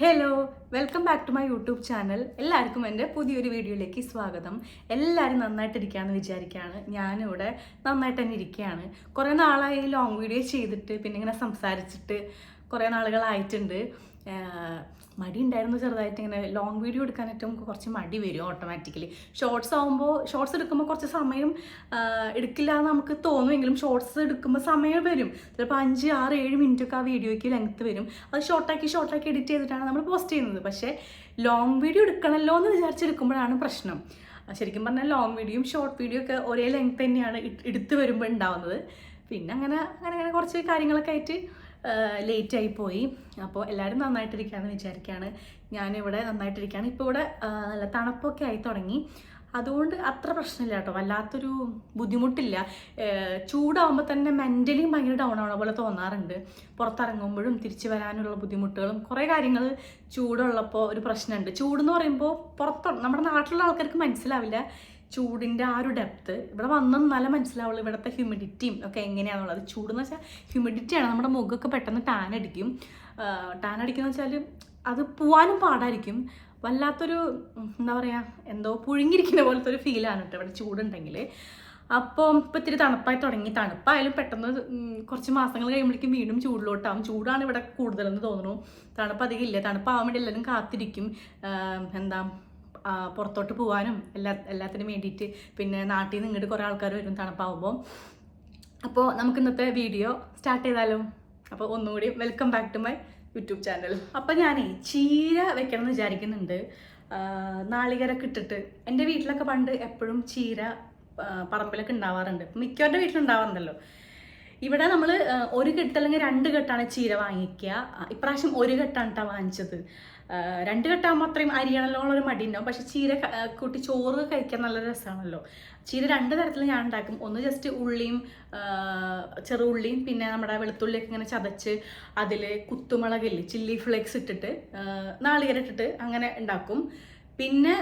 Hello welcome back to my YouTube channel എല്ലാവർക്കും എന്റെ പുതിയൊരു വീഡിയോയിലേക്ക് സ്വാഗതം. എല്ലാവരും നന്നായിട്ടിരിക്കുകയെന്ന് വിചാരിക്കുകയാണ്. ഞാനിവിടെ നന്നായിട്ട് തന്നെ ഇരിക്കുകയാണ്. കുറേ നാളായി ലോങ് വീഡിയോ ചെയ്തിട്ട് പിന്നെ ഇങ്ങനെ സംസാരിച്ചിട്ട് കുറേ നാളുകളായിട്ടുണ്ട്. മടി ഉണ്ടായിരുന്നു ചെറുതായിട്ട് ഇങ്ങനെ ലോങ് വീഡിയോ എടുക്കാനായിട്ട് നമുക്ക് കുറച്ച് മടി വരും ഓട്ടോമാറ്റിക്കലി ഷോർട്സ് ആകുമ്പോൾ ഷോർട്സ് എടുക്കുമ്പോൾ കുറച്ച് സമയം എടുക്കില്ല എന്ന് നമുക്ക് തോന്നുമെങ്കിലും ഷോർട്സ് എടുക്കുമ്പോൾ സമയം വരും. ചിലപ്പോൾ അഞ്ച് ആറ് ഏഴ് മിനിറ്റ് ഒക്കെ ആ വീഡിയോയ്ക്ക് ലെങ്ത്ത് വരും. അത് ഷോർട്ടാക്കി ഷോർട്ടാക്കി എഡിറ്റ് ചെയ്തിട്ടാണ് നമ്മൾ പോസ്റ്റ് ചെയ്യുന്നത്. പക്ഷേ ലോങ് വീഡിയോ എടുക്കണമല്ലോ എന്ന് വിചാരിച്ചെടുക്കുമ്പോഴാണ് പ്രശ്നം. ശരിക്കും പറഞ്ഞാൽ ലോങ് വീഡിയോയും ഷോർട്ട് വീഡിയോ ഒക്കെ ഒരേ ലെങ്ത് തന്നെയാണ് എടുത്ത് വരുമ്പോൾ ഉണ്ടാവുന്നത്. പിന്നെ അങ്ങനെ അങ്ങനെ അങ്ങനെ കുറച്ച് കാര്യങ്ങളൊക്കെ ആയിട്ട് ലേറ്റ് ആയി പോയി. അപ്പോൾ എല്ലാവരും നന്നായിട്ടിരിക്കുകയാണെന്ന് വിചാരിക്കുകയാണ് ഞാനിവിടെ നന്നായിട്ടിരിക്കുകയാണ് ഇപ്പോൾ ഇവിടെ നല്ല തണുപ്പൊക്കെ ആയി തുടങ്ങി. അതുകൊണ്ട് അത്ര പ്രശ്നമില്ല കേട്ടോ. വല്ലാത്തൊരു ബുദ്ധിമുട്ടില്ല. ചൂടാവുമ്പോൾ തന്നെ മെന്റലി ഭയങ്കര ഡൗൺ ആവണ പോലെ തോന്നാറുണ്ട്. പുറത്തിറങ്ങുമ്പോഴും തിരിച്ചു വരാനുള്ള ബുദ്ധിമുട്ടുകളും കുറേ കാര്യങ്ങൾ ചൂടുള്ളപ്പോൾ ഒരു പ്രശ്നമുണ്ട്. ചൂടെന്ന് പറയുമ്പോൾ പുറത്ത് നമ്മുടെ നാട്ടിലുള്ള ആൾക്കാർക്ക് മനസ്സിലാവില്ല. ചൂടിന്റെ ആ ഒരു ഡെപ്ത് ഇവിടെ വന്നാൽ നല്ല മനസ്സിലാവുള്ളൂ ഇവിടുത്തെ ഹ്യൂമിഡിറ്റിയും ഒക്കെ എങ്ങനെയാണെന്നുള്ളത് ചൂടെന്ന് വെച്ചാൽ ഹ്യൂമിഡിറ്റിയാണ് നമ്മുടെ മുഖമൊക്കെ പെട്ടെന്ന് ടാൻ അടിക്കും. ടാൻ അടിക്കുന്ന വെച്ചാൽ അത് പോവാനും പാടായിരിക്കും. വല്ലാത്തൊരു എന്താ പറയുക എന്തോ പുഴുങ്ങിയിരിക്കുന്ന പോലത്തെ ഒരു ഫീലാണ് കേട്ടോ ഇവിടെ ചൂടുണ്ടെങ്കിൽ അപ്പോൾ ഇപ്പോൾ ഇത്തിരി തണുപ്പായി തുടങ്ങി. തണുപ്പായാലും പെട്ടെന്ന് കുറച്ച് മാസങ്ങൾ കഴിയുമ്പോഴേക്കും വീണ്ടും ചൂടിലോട്ടാവും. ചൂടാണ് ഇവിടെ കൂടുതലെന്ന് തോന്നുന്നു. തണുപ്പ് അധികം ഇല്ല. തണുപ്പാവാൻ വേണ്ടി എല്ലാവരും കാത്തിരിക്കും. എന്താ പുറത്തോട്ട് പോകാനും എല്ലാ എല്ലാത്തിനും വേണ്ടിയിട്ട് പിന്നെ നാട്ടിൽ നിന്ന് ഇങ്ങോട്ട് കുറേ ആൾക്കാർ വരും തണുപ്പാവുമ്പോൾ അപ്പോൾ നമുക്ക് ഇന്നത്തെ വീഡിയോ സ്റ്റാർട്ട് ചെയ്താലോ? അപ്പോൾ ഒന്നുകൂടി welcome back to my YouTube channel അപ്പോൾ ഞാനേ ചീര വെക്കണം എന്ന് വിചാരിക്കുന്നുണ്ട് നാളികര കിട്ടിട്ട് എന്റെ വീട്ടിലൊക്കെ പണ്ട് എപ്പോഴും ചീര പറമ്പിലൊക്കെ ഉണ്ടാവാറുണ്ട്. മിക്കവരുടെ വീട്ടിലുണ്ടാവാറുണ്ടല്ലോ ഇവിടെ നമ്മൾ ഒരു കെട്ട് അല്ലെങ്കിൽ രണ്ട് കെട്ടാണ് ചീര വാങ്ങിക്കുക. ഇപ്രാവശ്യം ഒരു കെട്ടാണ് കേട്ടോ വാങ്ങിച്ചത്. രണ്ട് കെട്ടാകുമ്പോൾ അത്രയും അരിയണല്ലോ ഉള്ളൊരു മടി ഉണ്ടാവും. പക്ഷെ ചീര കൂട്ടി ചോറ് കഴിക്കാൻ നല്ല രസമാണല്ലോ ചീര രണ്ട് തരത്തിൽ ഞാൻ ഉണ്ടാക്കും. ഒന്ന് ജസ്റ്റ് ഉള്ളിയും ചെറു ചെറുള്ളിയും പിന്നെ നമ്മുടെ വെളുത്തുള്ളിയൊക്കെ ഇങ്ങനെ ചതച്ച് അതിൽ കുത്തുമുളകില്ലേ ചില്ലി ഫ്ലേക്സ് ഇട്ടിട്ട് നാളികേര നാളികേരം ഇട്ടിട്ട് അങ്ങനെ ഉണ്ടാക്കും. പിന്നെ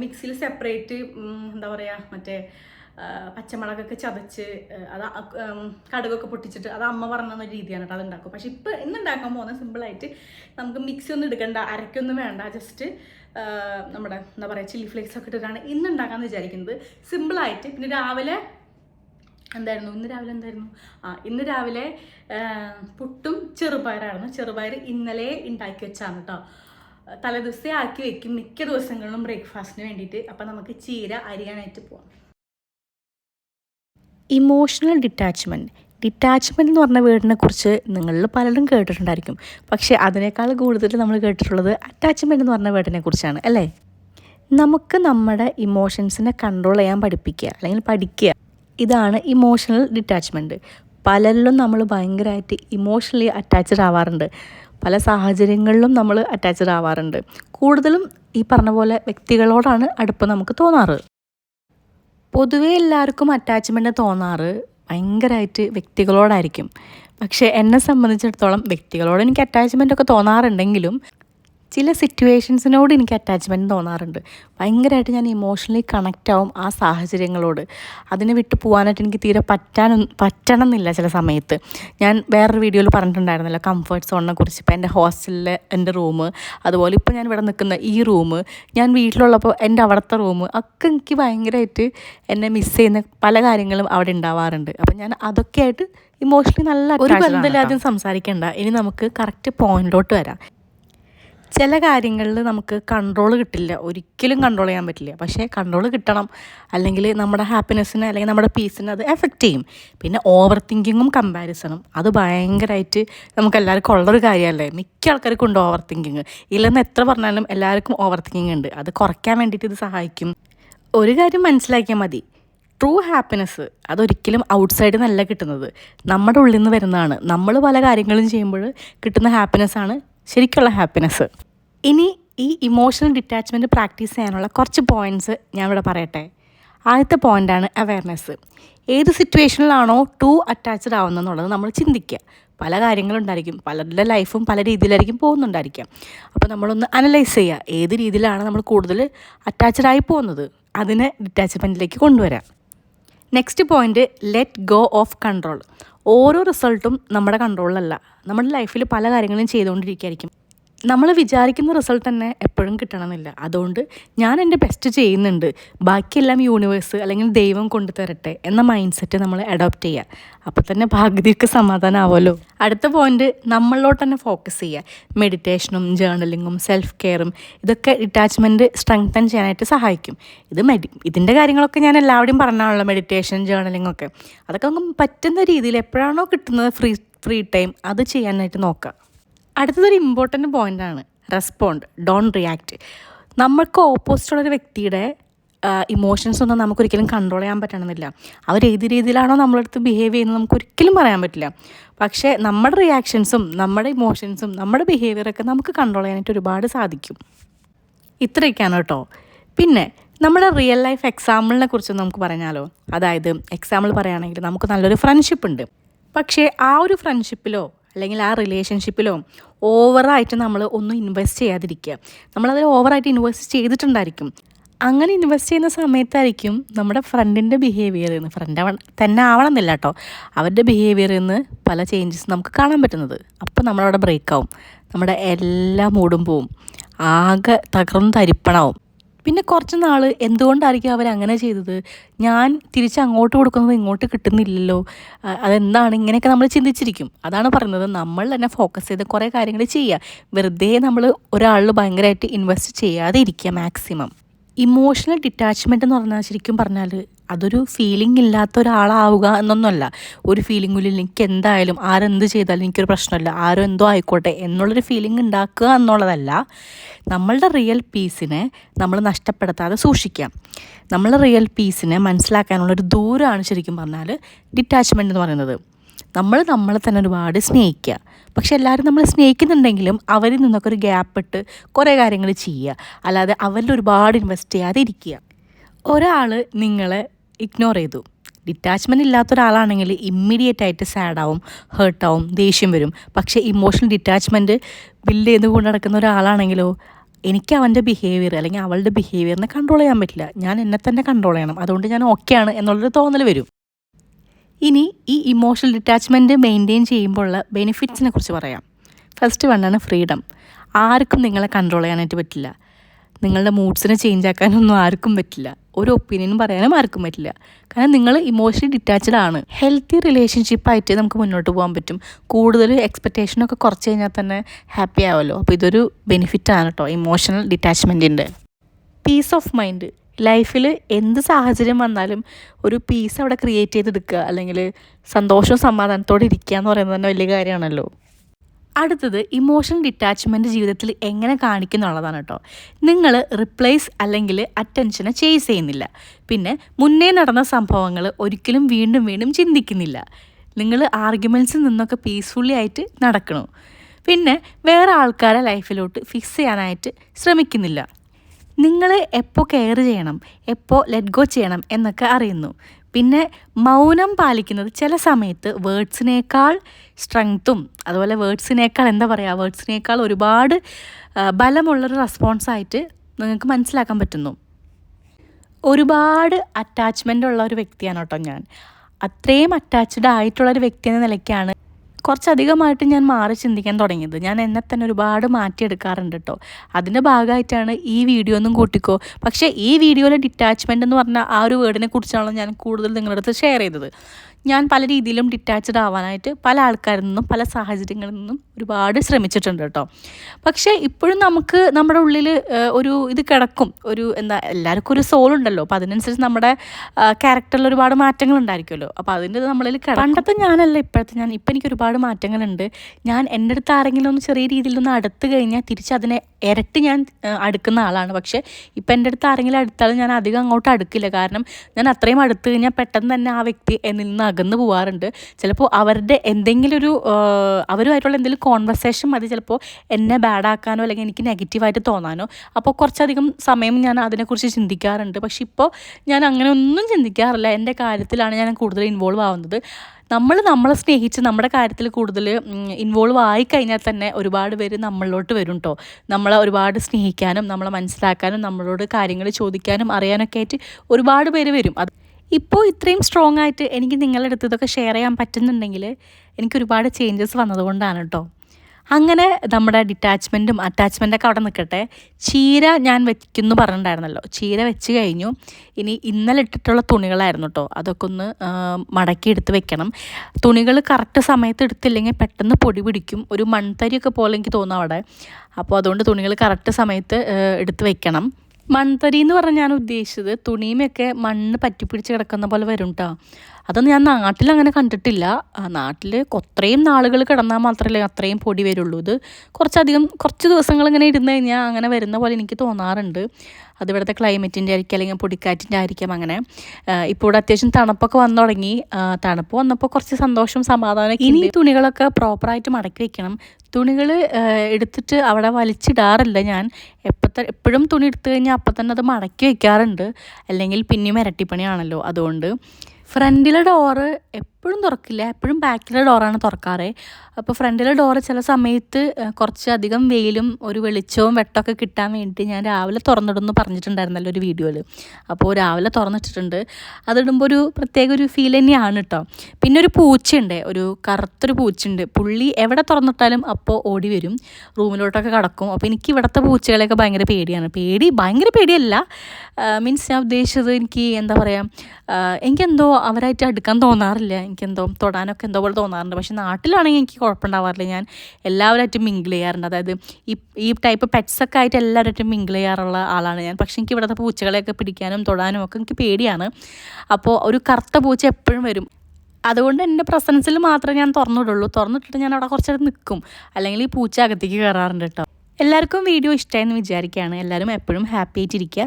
മിക്സിയിൽ സെപ്പറേറ്റ് എന്താ പറയുക മറ്റേ പച്ചമുളകൊക്കെ ചതച്ച് അത് കടുകൊക്കെ പൊട്ടിച്ചിട്ട് അത് അമ്മ പറഞ്ഞ രീതിയാണ് കേട്ടോ അത് ഉണ്ടാക്കും. പക്ഷെ ഇപ്പം ഇന്ന് ഉണ്ടാക്കാൻ പോകുന്ന സിമ്പിളായിട്ട് നമുക്ക് മിക്സി ഒന്നും എടുക്കണ്ട അരക്കൊന്നും വേണ്ട ജസ്റ്റ് നമ്മുടെ എന്താ പറയുക ചില്ലി ഫ്ലേക്സ് ഒക്കെ ഇട്ടിട്ടാണ് ഇന്ന് ഉണ്ടാക്കാമെന്ന് വിചാരിക്കുന്നത്. സിമ്പിളായിട്ട് പിന്നെ രാവിലെ എന്തായിരുന്നു? ഇന്ന് രാവിലെ എന്തായിരുന്നു? ആ ഇന്ന് രാവിലെ പുട്ടും ചെറുപയറായിരുന്നു. ചെറുപയർ ഇന്നലെ ഉണ്ടാക്കി വെച്ചാണ് കേട്ടോ. തലേദിവസത്തെ ആക്കി വെക്കും മിക്ക ദിവസങ്ങളിലും ബ്രേക്ക്ഫാസ്റ്റിന് വേണ്ടിയിട്ട്. അപ്പം നമുക്ക് ചീര അരിയാനായിട്ട് പോവാം. ഇമോഷണൽ ഡിറ്റാച്ച്മെന്റ് ഡിറ്റാച്ച്മെന്റ് എന്ന് പറഞ്ഞ വേർഡിനെ കുറിച്ച് നിങ്ങളിൽ പലരും കേട്ടിട്ടുണ്ടായിരിക്കും. പക്ഷേ അതിനേക്കാൾ കൂടുതൽ നമ്മൾ കേട്ടിട്ടുള്ളത് അറ്റാച്ച്മെന്റ് എന്ന് പറഞ്ഞ വേർഡിനെ കുറിച്ചാണ് അല്ലേ? നമുക്ക് നമ്മുടെ ഇമോഷൻസിനെ കൺട്രോൾ ചെയ്യാൻ പഠിപ്പിക്കുക അല്ലെങ്കിൽ പഠിക്കുക. ഇതാണ് ഇമോഷണൽ ഡിറ്റാച്ച്മെന്റ് പലരിലും നമ്മൾ ഭയങ്കരമായിട്ട് ഇമോഷണലി അറ്റാച്ച്ഡ് ആവാറുണ്ട്. പല സാഹചര്യങ്ങളിലും നമ്മൾ അറ്റാച്ച്ഡ് ആവാറുണ്ട്. കൂടുതലും ഈ പറഞ്ഞ പോലെ വ്യക്തികളോടാണ് അടുപ്പം നമുക്ക് തോന്നാറ്. പൊതുവേ എല്ലാവർക്കും അറ്റാച്ച്മെന്റ് തോന്നാറ് ഭയങ്കരമായിട്ട് വ്യക്തികളോടായിരിക്കും. പക്ഷേ എന്നെ സംബന്ധിച്ചിടത്തോളം വ്യക്തികളോട് എനിക്ക് അറ്റാച്ച്മെന്റ് ഒക്കെ തോന്നാറുണ്ടെങ്കിലും ചില സിറ്റുവേഷൻസിനോട് എനിക്ക് അറ്റാച്ച്മെന്റ് തോന്നാറുണ്ട്. ഭയങ്കരമായിട്ട് ഞാൻ ഇമോഷണലി കണക്റ്റ് ആവും ആ സാഹചര്യങ്ങളോട്. അതിനെ വിട്ടു പോകാനായിട്ട് എനിക്ക് തീരെ പറ്റാനൊന്നും പറ്റണം എന്നില്ല ചില സമയത്ത്. ഞാൻ വേറൊരു വീഡിയോയിൽ പറഞ്ഞിട്ടുണ്ടായിരുന്നല്ലോ കംഫർട്ട് സോണിനെ കുറിച്ച്. ഇപ്പോൾ എന്റെ ഹോസ്റ്റലിലെ എന്റെ റൂം അതുപോലെ ഇപ്പോൾ ഞാൻ ഇവിടെ നിൽക്കുന്ന ഈ റൂം ഞാൻ വീട്ടിലുള്ളപ്പോൾ എന്റെ അവിടുത്തെ റൂം ഒക്കെ എനിക്ക് ഭയങ്കരമായിട്ട് എന്നെ മിസ് ചെയ്യുന്ന പല കാര്യങ്ങളും അവിടെ ഉണ്ടാവാറുണ്ട്. അപ്പം ഞാൻ അതൊക്കെ ആയിട്ട് ഇമോഷണലി നല്ല ഒരു ബന്ധമില്ലാതെ സംസാരിക്കേണ്ട. ഇനി നമുക്ക് കറക്റ്റ് പോയിന്റിലോട്ട് വരാം. ചില കാര്യങ്ങളിൽ നമുക്ക് കൺട്രോൾ കിട്ടില്ല. ഒരിക്കലും കൺട്രോൾ ചെയ്യാൻ പറ്റില്ല. പക്ഷേ കൺട്രോൾ കിട്ടണം. അല്ലെങ്കിൽ നമ്മുടെ ഹാപ്പിനെസ്സിനെ അല്ലെങ്കിൽ നമ്മുടെ പീസിനെ അത് എഫക്റ്റ് ചെയ്യും. പിന്നെ ഓവർ തിങ്കിങ്ങും കമ്പാരിസണും അത് ഭയങ്കരമായിട്ട് നമുക്ക് എല്ലാവർക്കും ഉള്ളൊരു കാര്യമല്ലേ? മിക്ക ആൾക്കാർക്കും ഉണ്ട് ഓവർ തിങ്കിങ് ഇല്ലെന്ന് എത്ര പറഞ്ഞാലും എല്ലാവർക്കും ഓവർ തിങ്കിങ് ഉണ്ട്. അത് കുറയ്ക്കാൻ വേണ്ടിയിട്ട് ഇത് സഹായിക്കും. ഒരു കാര്യം മനസ്സിലാക്കിയാൽ മതി. ട്രൂ ഹാപ്പിനെസ് അതൊരിക്കലും ഔട്ട്സൈഡിൽ നിന്നല്ല കിട്ടുന്നത്. നമ്മുടെ ഉള്ളിൽ നിന്ന് വരുന്നതാണ്. നമ്മൾ പല കാര്യങ്ങളും ചെയ്യുമ്പോൾ കിട്ടുന്ന ഹാപ്പിനെസ്സാണ് ശരിക്കുള്ള ഹാപ്പിനെസ് ഇനി ഈ ഇമോഷണൽ ഡിറ്റാച്ച്മെന്റ് പ്രാക്ടീസ് ചെയ്യാനുള്ള കുറച്ച് പോയിന്റ്സ് ഞാൻ ഇവിടെ പറയട്ടെ. ആദ്യത്തെ പോയിന്റാണ് അവയർനെസ് ഏത് സിറ്റുവേഷനിലാണോ ടു അറ്റാച്ച്ഡ് ആവുന്നതെന്നുള്ളത് നമ്മൾ ചിന്തിക്കുക. പല കാര്യങ്ങളുണ്ടായിരിക്കും പലരുടെ ലൈഫും പല രീതിയിലായിരിക്കും പോകുന്നുണ്ടായിരിക്കാം. അപ്പോൾ നമ്മളൊന്ന് അനലൈസ് ചെയ്യുക ഏത് രീതിയിലാണ് നമ്മൾ കൂടുതൽ അറ്റാച്ച്ഡ് ആയി പോകുന്നത്? അതിനെ ഡിറ്റാച്ച്മെന്റിലേക്ക് കൊണ്ടുവരാം. Next point let go of control ഓരോ റിസൾട്ടും നമ്മുടെ കൺട്രോളിലല്ല നമ്മുടെ ലൈഫിൽ പല കാര്യങ്ങളും ചെയ്തുകൊണ്ടിരിക്കുകയായിരിക്കും നമ്മൾ വിചാരിക്കുന്ന റിസൾട്ട് തന്നെ എപ്പോഴും കിട്ടണമെന്നില്ല. അതുകൊണ്ട് ഞാൻ എന്റെ ബെസ്റ്റ് ചെയ്യുന്നുണ്ട്. ബാക്കിയെല്ലാം യൂണിവേഴ്സ് അല്ലെങ്കിൽ ദൈവം കൊണ്ടു തരട്ടെ എന്ന മൈൻഡ് സെറ്റ് നമ്മൾ അഡോപ്റ്റ് ചെയ്യുക. അപ്പോൾ തന്നെ ഭാഗ്യതിക്ക് സമാധാനമാവുമല്ലോ അടുത്ത പോയിന്റ് നമ്മളിലോട്ട് തന്നെ ഫോക്കസ് ചെയ്യുക. മെഡിറ്റേഷനും ജേർണലിങ്ങും സെൽഫ് കെയറും ഇതൊക്കെ ഡിറ്റാച്ച്മെന്റ് സ്ട്രെങ്തൻ ചെയ്യാനായിട്ട് സഹായിക്കും. ഇത് മെഡി ഇതിന്റെ കാര്യങ്ങളൊക്കെ ഞാൻ എല്ലാവരുടെയും പറഞ്ഞാണല്ലോ മെഡിറ്റേഷൻ ജേർണലിംഗ് ഒക്കെ. അതൊക്കെ നമുക്ക് പറ്റുന്ന രീതിയിൽ എപ്പോഴാണോ കിട്ടുന്നത് ഫ്രീ ഫ്രീ ടൈം അത് ചെയ്യാനായിട്ട് നോക്കുക. അടുത്തതൊരു ഇമ്പോർട്ടന്റ് പോയിന്റാണ് റെസ്പോണ്ട് ഡോൺ റിയാക്ട് നമ്മൾക്ക് ഓപ്പോസിറ്റുള്ള ഒരു വ്യക്തിയുടെ ഇമോഷൻസ് ഒന്നും നമുക്കൊരിക്കലും കൺട്രോൾ ചെയ്യാൻ പറ്റണമെന്നില്ല. അവർ ഏത് രീതിയിലാണോ നമ്മളടുത്ത് ബിഹേവ് ചെയ്യുന്നത് നമുക്ക് ഒരിക്കലും പറയാൻ പറ്റില്ല. പക്ഷേ നമ്മുടെ റിയാക്ഷൻസും നമ്മുടെ ഇമോഷൻസും നമ്മുടെ ബിഹേവിയറൊക്കെ നമുക്ക് കൺട്രോൾ ചെയ്യാനായിട്ട് ഒരുപാട് സാധിക്കും. ഇത്രയൊക്കെയാണ് കേട്ടോ. പിന്നെ നമ്മുടെ റിയൽ ലൈഫ് എക്സാമ്പിളിനെ കുറിച്ച് നമുക്ക് പറഞ്ഞാലോ? അതായത് എക്സാമ്പിൾ പറയുകയാണെങ്കിൽ നമുക്ക് നല്ലൊരു ഫ്രണ്ട്ഷിപ്പ് ഉണ്ട്. പക്ഷേ ആ ഒരു ഫ്രണ്ട്ഷിപ്പിലോ അല്ലെങ്കിൽ ആ റിലേഷൻഷിപ്പിലോ ഓവറായിട്ട് നമ്മൾ ഒന്നും ഇൻവെസ്റ്റ് ചെയ്യാതിരിക്കുക. നമ്മളതിൽ ഓവറായിട്ട് ഇൻവെസ്റ്റ് ചെയ്തിട്ടുണ്ടായിരിക്കും. അങ്ങനെ ഇൻവെസ്റ്റ് ചെയ്യുന്ന സമയത്തായിരിക്കും നമ്മുടെ ഫ്രണ്ടിന്റെ ബിഹേവിയറിൽ നിന്ന് ഫ്രണ്ട് തന്നെ തന്നെ ആവണമെന്നില്ല കേട്ടോ അവരുടെ ബിഹേവിയറിൽ നിന്ന് പല ചേഞ്ചസ് നമുക്ക് കാണാൻ പറ്റുന്നത്. അപ്പോൾ നമ്മളവിടെ ബ്രേക്കാവും നമ്മുടെ എല്ലാ മൂടും പോവും. ആകെ തകർന്ന് തരിപ്പണാവും. പിന്നെ കുറച്ച് നാൾ എന്തുകൊണ്ടായിരിക്കും അവർ അങ്ങനെ ചെയ്തത്? ഞാൻ തിരിച്ച് അങ്ങോട്ട് കൊടുക്കുന്നത് ഇങ്ങോട്ട് കിട്ടുന്നില്ലല്ലോ. അതെന്താണ്? ഇങ്ങനെയൊക്കെ നമ്മൾ ചിന്തിച്ചിരിക്കും. അതാണ് പറയുന്നത്. നമ്മൾ തന്നെ ഫോക്കസ് ചെയ്ത് കുറേ കാര്യങ്ങൾ ചെയ്യുക വെറുതെ നമ്മൾ ഒരാളിൽ ഭയങ്കരമായിട്ട് ഇൻവെസ്റ്റ് ചെയ്യാതെ ഇരിക്കുക മാക്സിമം ഇമോഷണൽ ഡിറ്റാച്ച്മെന്റ് എന്ന് പറഞ്ഞാൽ ശരിക്കും പറഞ്ഞാൽ അതൊരു ഫീലിംഗ് ഇല്ലാത്ത ഒരാളാവുക എന്നൊന്നുമല്ല. ഒരു ഫീലിംഗിൽ എനിക്ക് എന്തായാലും ആരെന്ത് ചെയ്താലും എനിക്കൊരു പ്രശ്നമില്ല. ആരോ എന്തോ ആയിക്കോട്ടെ എന്നുള്ളൊരു ഫീലിംഗ് ഉണ്ടാക്കുക എന്നുള്ളതല്ല. നമ്മളുടെ റിയൽ പീസിനെ നമ്മൾ നഷ്ടപ്പെടുത്താതെ സൂക്ഷിക്കാം നമ്മളുടെ റിയൽ പീസിനെ മനസ്സിലാക്കാനുള്ളൊരു ദൂരമാണ് ശരിക്കും പറഞ്ഞാൽ ഡിറ്റാച്ച്മെന്റ് എന്ന് പറയുന്നത്. നമ്മൾ നമ്മളെ തന്നെ ഒരുപാട് സ്നേഹിക്കുക. പക്ഷെ എല്ലാവരും നമ്മൾ സ്നേഹിക്കുന്നുണ്ടെങ്കിലും അവരിൽ നിന്നൊക്കെ ഒരു ഗ്യാപ്പ് ഇട്ട് കുറേ കാര്യങ്ങൾ ചെയ്യുക. അല്ലാതെ അവരിൽ ഒരുപാട് ഇൻവെസ്റ്റ് ചെയ്യാതെ ഇരിക്കുക. ഒരാൾ നിങ്ങളെ ഇഗ്നോർ ചെയ്തു. ഡിറ്റാച്ച്മെന്റ് ഇല്ലാത്ത ഒരാളാണെങ്കിൽ ഇമ്മീഡിയറ്റ് ആയിട്ട് സാഡാവും ഹേർട്ടാവും ദേഷ്യം വരും. പക്ഷേ ഇമോഷണൽ ഡിറ്റാച്ച്മെന്റ് ബിൽഡ് ചെയ്ത് കൊണ്ട് നടക്കുന്ന ഒരാളാണെങ്കിലോ എനിക്ക് അവന്റെ ബിഹേവിയർ അല്ലെങ്കിൽ അവളുടെ ബിഹേവിയറിനെ കൺട്രോൾ ചെയ്യാൻ പറ്റില്ല. ഞാൻ എന്നെ തന്നെ കൺട്രോൾ ചെയ്യണം. അതുകൊണ്ട് ഞാൻ ഓക്കെയാണ് എന്നുള്ളൊരു തോന്നൽ വരും. ഇനി ഈ ഇമോഷണൽ ഡിറ്റാച്ച്മെന്റ് മെയിന്റെയിൻ ചെയ്യുമ്പോഴുള്ള ബെനിഫിറ്റ്സിനെ കുറിച്ച് പറയാം. ഫസ്റ്റ് വണ്ണാണ് ഫ്രീഡം ആർക്കും നിങ്ങളെ കൺട്രോൾ ചെയ്യാനായിട്ട് പറ്റില്ല. നിങ്ങളുടെ മൂഡ്സിനെ ചേഞ്ച് ആക്കാനൊന്നും ആർക്കും പറ്റില്ല. ഒരു ഒപ്പീനിയനും പറയാനും ആർക്കും പറ്റില്ല. കാരണം നിങ്ങൾ ഇമോഷണലി ഡിറ്റാച്ച്ഡ് ആണ്. ഹെൽത്തി റിലേഷൻഷിപ്പായിട്ട് നമുക്ക് മുന്നോട്ട് പോകാൻ പറ്റും. കൂടുതൽ എക്സ്പെക്റ്റേഷനൊക്കെ കുറച്ച് കഴിഞ്ഞാൽ തന്നെ ഹാപ്പി ആവുമല്ലോ അപ്പോൾ ഇതൊരു ബെനിഫിറ്റ് ആണ് കേട്ടോ ഇമോഷണൽ ഡിറ്റാച്ച്മെന്റിന്റെ പീസ് ഓഫ് മൈൻഡ് ലൈഫിൽ എന്ത് സാഹചര്യം വന്നാലും ഒരു പീസ് അവിടെ ക്രിയേറ്റ് ചെയ്തെടുക്കുക. അല്ലെങ്കിൽ സന്തോഷവും സമാധാനത്തോടെ ഇരിക്കുക എന്ന് പറയുന്നത് തന്നെ വലിയ കാര്യമാണല്ലോ. അടുത്തത് ഇമോഷണൽ ഡിറ്റാച്ച്മെന്റ് ജീവിതത്തിൽ എങ്ങനെ കാണിക്കുന്നുള്ളതാണ് കേട്ടോ. നിങ്ങൾ റിപ്ലേസ് അല്ലെങ്കിൽ അറ്റൻഷനെ ചേസ് ചെയ്യുന്നില്ല. പിന്നെ മുന്നേ നടന്ന സംഭവങ്ങൾ ഒരിക്കലും വീണ്ടും വീണ്ടും ചിന്തിക്കുന്നില്ല. നിങ്ങൾ ആർഗ്യുമെൻസിൽ നിന്നൊക്കെ പീസ്ഫുള്ളി ആയിട്ട് നടക്കണു? പിന്നെ വേറെ ആൾക്കാരെ ലൈഫിലോട്ട് ഫിക്സ് ചെയ്യാനായിട്ട് ശ്രമിക്കുന്നില്ല. നിങ്ങൾ എപ്പോൾ കെയർ ചെയ്യണം? എപ്പോൾ ലെറ്റ് ഗോ ചെയ്യണം എന്നൊക്കെ അറിയുന്നു. പിന്നെ മൗനം പാലിക്കുന്നത് ചില സമയത്ത് വേർഡ്സിനേക്കാൾ സ്ട്രെങ്ത്തും അതുപോലെ വേർഡ്സിനേക്കാൾ എന്താ പറയുക വേർഡ്സിനേക്കാൾ ഒരുപാട് ബലമുള്ളൊരു റെസ്പോൺസായിട്ട് നിങ്ങൾക്ക് മനസ്സിലാക്കാൻ പറ്റുന്നു. ഒരുപാട് അറ്റാച്ച്മെന്റ് ഉള്ള ഒരു വ്യക്തിയാണ് കേട്ടോ ഞാൻ. അത്രയും അറ്റാച്ച്ഡ് ആയിട്ടുള്ള ഒരു വ്യക്തി എന്ന നിലയ്ക്കാണ് കുറച്ചധികമായിട്ട് ഞാൻ മാറി ചിന്തിക്കാൻ തുടങ്ങിയത്. ഞാൻ എന്നെ തന്നെ ഒരുപാട് മാറ്റിയെടുക്കാറുണ്ട് കേട്ടോ അതിന്റെ ഭാഗമായിട്ടാണ് ഈ വീഡിയോ ഒന്നും കൂട്ടിക്കോ. പക്ഷേ ഈ വീഡിയോയിലെ ഡിറ്റാച്ച്മെന്റ് എന്ന് പറഞ്ഞ ആ ഒരു വേർഡിനെ കുറിച്ചാണല്ലോ ഞാൻ കൂടുതൽ നിങ്ങളുടെ അടുത്ത് ഷെയർ ചെയ്തത്. ഞാൻ പല രീതിയിലും ഡിറ്റാച്ച്ഡ് ആവാനായിട്ട് പല ആൾക്കാരിൽ നിന്നും പല സാഹചര്യങ്ങളിൽ നിന്നും ഒരുപാട് ശ്രമിച്ചിട്ടുണ്ട് കേട്ടോ. പക്ഷേ ഇപ്പോഴും നമുക്ക് നമ്മുടെ ഉള്ളിൽ ഒരു ഇത് കിടക്കും. ഒരു എന്താ എല്ലാവർക്കും ഒരു സോൾ ഉണ്ടല്ലോ. അപ്പോൾ അതിനനുസരിച്ച് നമ്മുടെ ക്യാരക്ടറിൽ ഒരുപാട് മാറ്റങ്ങൾ ഉണ്ടായിരിക്കുമല്ലോ. അപ്പോൾ അതിന്റെ നമ്മളിൽ പണ്ടത്തെ ഞാനല്ല ഇപ്പോഴത്തെ ഞാൻ ഇപ്പം എനിക്ക് ഒരുപാട് മാറ്റങ്ങളുണ്ട്. ഞാൻ എന്റെ അടുത്ത് ആരെങ്കിലും ഒന്ന് ചെറിയ രീതിയിൽ ഒന്ന് അടുത്ത് കഴിഞ്ഞാൽ തിരിച്ച് അതിനെ ഇരട്ടി ഞാൻ അടുക്കുന്ന ആളാണ്. പക്ഷേ ഇപ്പം എന്റെ അടുത്ത് ആരെങ്കിലും അടുത്താലും ഞാൻ അധികം അങ്ങോട്ട് അടുക്കില്ല. കാരണം ഞാൻ അത്രയും അടുത്ത് കഴിഞ്ഞാൽ പെട്ടെന്ന് തന്നെ ആ വ്യക്തി എന്നിൽ നിന്ന് അകന്നു പോകാറുണ്ട് ചിലപ്പോൾ അവരുടെ എന്തെങ്കിലും ഒരു അവരുമായിട്ടുള്ള എന്തെങ്കിലും കോൺവെർസേഷൻ മതി. ചിലപ്പോൾ എന്നെ ബാഡാക്കാനോ അല്ലെങ്കിൽ എനിക്ക് നെഗറ്റീവായിട്ട് തോന്നാനോ. അപ്പോൾ കുറച്ചധികം സമയം ഞാൻ അതിനെക്കുറിച്ച് ചിന്തിക്കാറുണ്ട്. പക്ഷെ ഇപ്പോൾ ഞാൻ അങ്ങനെ ഒന്നും ചിന്തിക്കാറില്ല. എന്റെ കാര്യത്തിലാണ് ഞാൻ കൂടുതൽ ഇൻവോൾവ് ആവുന്നത്. നമ്മൾ നമ്മളെ സ്നേഹിച്ച് നമ്മുടെ കാര്യത്തിൽ കൂടുതൽ ഇൻവോൾവ് ആയി കഴിഞ്ഞാൽ തന്നെ ഒരുപാട് പേര് നമ്മളിലോട്ട് വരും കേട്ടോ നമ്മളെ ഒരുപാട് സ്നേഹിക്കാനും നമ്മളെ മനസ്സിലാക്കാനും നമ്മളോട് കാര്യങ്ങൾ ചോദിക്കാനും അറിയാനൊക്കെ ആയിട്ട് ഒരുപാട് പേര് വരും. അത് ഇപ്പോൾ ഇത്രയും സ്ട്രോങ് ആയിട്ട് എനിക്ക് നിങ്ങളുടെ അടുത്ത് ഇതൊക്കെ ഷെയർ ചെയ്യാൻ പറ്റുന്നുണ്ടെങ്കിൽ എനിക്ക് ഒരുപാട് ചേഞ്ചസ് വന്നതുകൊണ്ടാണ് കേട്ടോ അങ്ങനെ നമ്മുടെ ഡിറ്റാച്ച്മെന്റും അറ്റാച്ച്മെന്റൊക്കെ അവിടെ നിൽക്കട്ടെ ചീര ഞാൻ വെക്കുന്നു പറഞ്ഞിട്ടുണ്ടായിരുന്നല്ലോ. ചീര വെച്ച് കഴിഞ്ഞു. ഇനി ഇന്നലെ ഇട്ടിട്ടുള്ള തുണികളായിരുന്നു കേട്ടോ അതൊക്കെ ഒന്ന് മടക്കി എടുത്ത് വെക്കണം. തുണികൾ കറക്റ്റ് സമയത്ത് എടുത്തില്ലെങ്കിൽ പെട്ടെന്ന് പൊടി പിടിക്കും. ഒരു മൺതരിയൊക്കെ പോലെ എനിക്ക് തോന്നാം അവിടെ. അപ്പോൾ അതുകൊണ്ട് തുണികൾ കറക്റ്റ് സമയത്ത് എടുത്ത് വെക്കണം. മൺതരി എന്ന് പറഞ്ഞാൽ ഞാൻ ഉദ്ദേശിച്ചത്. തുണിയുമൊക്കെ മണ്ണ് പറ്റിപ്പിടിച്ച് കിടക്കുന്ന പോലെ വരും കേട്ടോ അതൊന്നും ഞാൻ നാട്ടിൽ അങ്ങനെ കണ്ടിട്ടില്ല നാട്ടിൽ അത്രയും നാളുകൾ കിടന്നാൽ മാത്രമല്ലേ അത്രയും പൊടി വരുള്ളൂ. ഇത് കുറച്ചധികം കുറച്ച് ദിവസങ്ങൾ ഇങ്ങനെ ഇരുന്ന് കഴിഞ്ഞാൽ അങ്ങനെ വരുന്ന പോലെ എനിക്ക് തോന്നാറുണ്ട്. അത് ഇവിടുത്തെ ക്ലൈമറ്റിന്റെ ആയിരിക്കും അല്ലെങ്കിൽ പൊടിക്കാറ്റിന്റെ ആയിരിക്കും അങ്ങനെ. ഇപ്പോൾ ഇവിടെ അത്യാവശ്യം തണുപ്പൊക്കെ വന്നു തുടങ്ങി. തണുപ്പ് വന്നപ്പോൾ കുറച്ച് സന്തോഷം സമാധാനം ഇനി തുണികളൊക്കെ പ്രോപ്പറായിട്ട് മടക്കി വെക്കണം. തുണികൾ എടുത്തിട്ട് അവിടെ വലിച്ചിടാറില്ല ഞാൻ. എപ്പോഴത്തെ എപ്പോഴും തുണി എടുത്തു കഴിഞ്ഞാൽ അപ്പം തന്നെ അത് മടക്കി വെക്കാറുണ്ട്. അല്ലെങ്കിൽ പിന്നെയും ഇരട്ടിപ്പണിയാണല്ലോ. അതുകൊണ്ട് ഫ്രണ്ടിലെ ഡോറ് എപ്പോഴും തുറക്കില്ല. എപ്പോഴും ബാക്കിലെ ഡോറാണ് തുറക്കാറ്. അപ്പോൾ ഫ്രണ്ടിലെ ഡോറ് ചില സമയത്ത് കുറച്ചധികം വെയിലും ഒരു വെളിച്ചവും വെട്ടമൊക്കെ കിട്ടാൻ വേണ്ടി ഞാൻ രാവിലെ തുറന്നിടുന്നു പറഞ്ഞിട്ടുണ്ടായിരുന്നല്ലോ ഒരു വീഡിയോയിൽ. അപ്പോൾ രാവിലെ തുറന്നിട്ടിട്ടുണ്ട്. അതിടുമ്പോൾ ഒരു പ്രത്യേക ഒരു ഫീൽ തന്നെയാണ് കേട്ടോ പിന്നെ ഒരു പൂച്ചയുണ്ട്. ഒരു കറുത്തൊരു പൂച്ചയുണ്ട്. പുള്ളി എവിടെ തുറന്നിട്ടാലും അപ്പോൾ ഓടി വരും. റൂമിലോട്ടൊക്കെ കടക്കും. അപ്പോൾ എനിക്ക് ഇവിടുത്തെ പൂച്ചകളെയൊക്കെ ഭയങ്കര പേടിയാണ്. പേടി ഭയങ്കര പേടിയല്ല. മീൻസ് ഞാൻ ഉദ്ദേശിച്ചത് എനിക്ക് എന്താ പറയുക എനിക്കെന്തോ അവരായിട്ട് അടുക്കാൻ തോന്നാറില്ല. എനിക്കെന്തോ തൊടാനൊക്കെ എന്തോ പോലെ തോന്നാറുണ്ട്. പക്ഷേ നാട്ടിലാണെങ്കിൽ എനിക്ക് കുഴപ്പമുണ്ടാവാറില്ല. ഞാൻ എല്ലാവരായിട്ടും മിങ്കിൾ ചെയ്യാറുണ്ട്. അതായത് ഈ ഈ ടൈപ്പ് പെറ്റ്സൊക്കെ ആയിട്ട് എല്ലാവരായിട്ടും മിങ്കിൾ ചെയ്യാറുള്ള ആളാണ് ഞാൻ. പക്ഷേ എനിക്ക് ഇവിടുത്തെ പൂച്ചകളെയൊക്കെ പിടിക്കാനും തൊടാനും ഒക്കെ എനിക്ക് പേടിയാണ്. അപ്പോൾ ഒരു കറുത്ത പൂച്ച എപ്പോഴും വരും. അതുകൊണ്ട് എന്റെ പ്രസൻസിൽ മാത്രമേ ഞാൻ തുറന്നിടുള്ളൂ. തുറന്നിട്ടിട്ട് ഞാൻ അവിടെ കുറച്ചേരം നിൽക്കും. അല്ലെങ്കിൽ ഈ പൂച്ച അകത്തേക്ക് കയറാറുണ്ട് കേട്ടോ. എല്ലാവർക്കും വീഡിയോ ഇഷ്ടമായെന്ന് വിചാരിക്കുകയാണ്. എല്ലാവരും എപ്പോഴും ഹാപ്പി ആയിട്ടിരിക്കുക.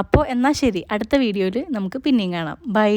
അപ്പോൾ എന്നാൽ ശരി. അടുത്ത വീഡിയോയിൽ നമുക്ക് പിന്നെയും കാണാം. ബൈ